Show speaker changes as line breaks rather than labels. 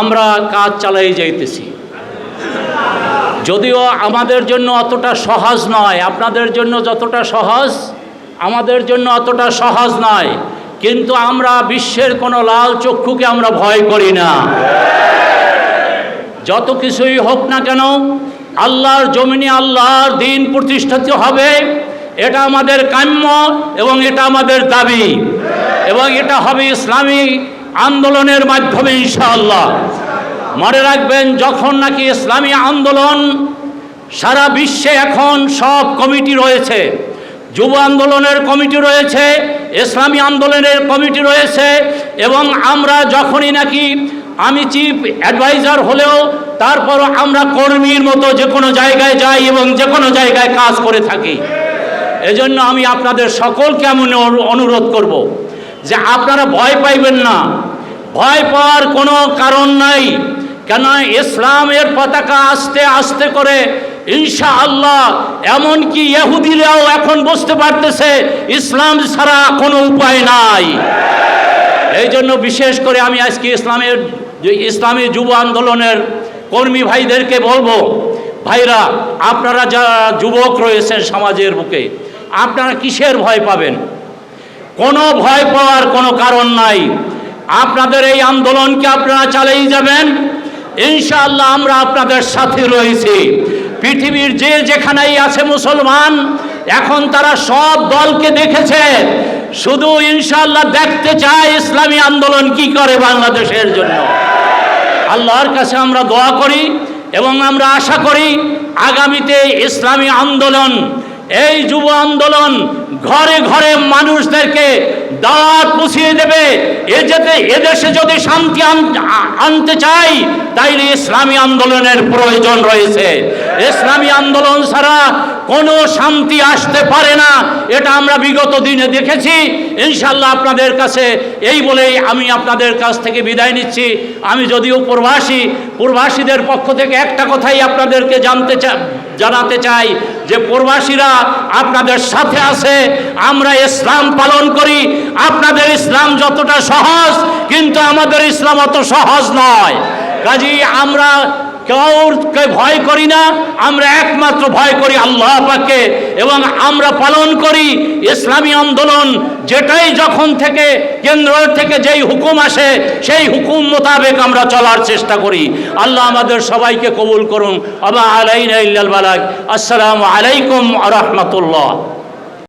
আমরা কাজ চালাই যাইতেছি। যদিও আমাদের জন্য অতটা সহজ নয়, আপনাদের জন্য যতটা সহজ, আমাদের জন্য অতটা সহজ নয়, কিন্তু আমরা বিশ্বের কোনো লাল চক্ষুকে আমরা ভয় করি না। যত কিছুই হোক না কেন, আল্লাহর জমিনে আল্লাহর দিন প্রতিষ্ঠিত হবে, এটা আমাদের কাম্য এবং এটা আমাদের দাবি। এবং এটা হবে ইসলামী আন্দোলনের মাধ্যমে ইনশাআল্লাহ। মনে রাখবেন, যখন নাকি ইসলামী আন্দোলন সারা বিশ্বে এখন সব কমিটি রয়েছে, যুব আন্দোলনের কমিটি রয়েছে, ইসলামী আন্দোলনের কমিটি রয়েছে, এবং আমরা যখনই নাকি আমি চিফ অ্যাডভাইজার হলেও তারপরও আমরা কর্মীর মতো যে কোনো জায়গায় যাই এবং যে কোনো জায়গায় কাজ করে থাকি। এজন্য আমি আপনাদের সকলকে আমি অনুরোধ করব যে আপনারা ভয় পাইবেন না। ভয় পাওয়ার কোনো কারণ নাই। কেন ইসলামের পতাকা আস্তে আস্তে করে ইনশা আল্লাহ এমনকি ইহুদিরাও এখন বুঝতে পারতেছে, ইসলাম ছাড়া কোনো উপায় নাই। এই জন্য বিশেষ করে আমি আজকে ইসলামের ইসলামী যুব আন্দোলনের কর্মী ভাইদেরকে বলব, ভাইরা, আপনারা যারা যুবক রয়েছেন সমাজের বুকে, আপনারা কিসের ভয় পাবেন? কোনো ভয় পাওয়ার কোনো কারণ নাই। আপনাদের এই আন্দোলনকে আপনারা চালিয়ে যাবেন। ইনশাআল্লাহ আমরা আপনাদের সাথে রয়েছি। পৃথিবীর যে যেখানেই আছে মুসলমান, এখন তারা সব দলকে দেখেছে। শুধু ইনশাআল্লাহ দেখতে চায় ইসলামী আন্দোলন কি করে বাংলাদেশের জন্য। আল্লাহর কাছে আমরা দোয়া করি এবং আমরা আশা করি আগামীতে ইসলামী আন্দোলন এই যুব আন্দোলন ঘরে ঘরে মানুষদেরকে দাঁত পুষিয়ে দেবে। এ যেতে এদেশে যদি শান্তি আনতে চাই, তাইলে ইসলামী আন্দোলনের প্রয়োজন রয়েছে। ইসলামী আন্দোলন ছাড়া কোনো শান্তি আসতে পারে না। এটা আমরা বিগত দিনে দেখেছি। ইনশাল্লাহ আপনাদের কাছে এই বলেই আমি আপনাদের কাছ থেকে বিদায় নিচ্ছি। আমি যদিও প্রবাসী, প্রবাসীদের পক্ষ থেকে একটা কথাই আপনাদেরকে জানতে চা, জানাতে চাই। যে প্রবাসীরা আপনাদের সাথে আছে, আমরা ইসলাম পালন করি। আপনাদের ইসলাম যতটা সহজ, কিন্তু আমাদের ইসলাম অত সহজ নয়। কাজী আমরা কাউকে ভয় করি না, আমরা একমাত্র ভয় করি আল্লাহ পাকে এবং আমরা পালন করি ইসলামী আন্দোলন, যেটাই যখন থেকে কেন্দ্র থেকে যেই হুকুম আসে, সেই হুকুম মোতাবেক আমরা চলার চেষ্টা করি। আল্লাহ আমাদের সবাইকে কবুল করুন। আবা আলাইনা আসসালামু আলাইকুম রহমতুল্লাহ।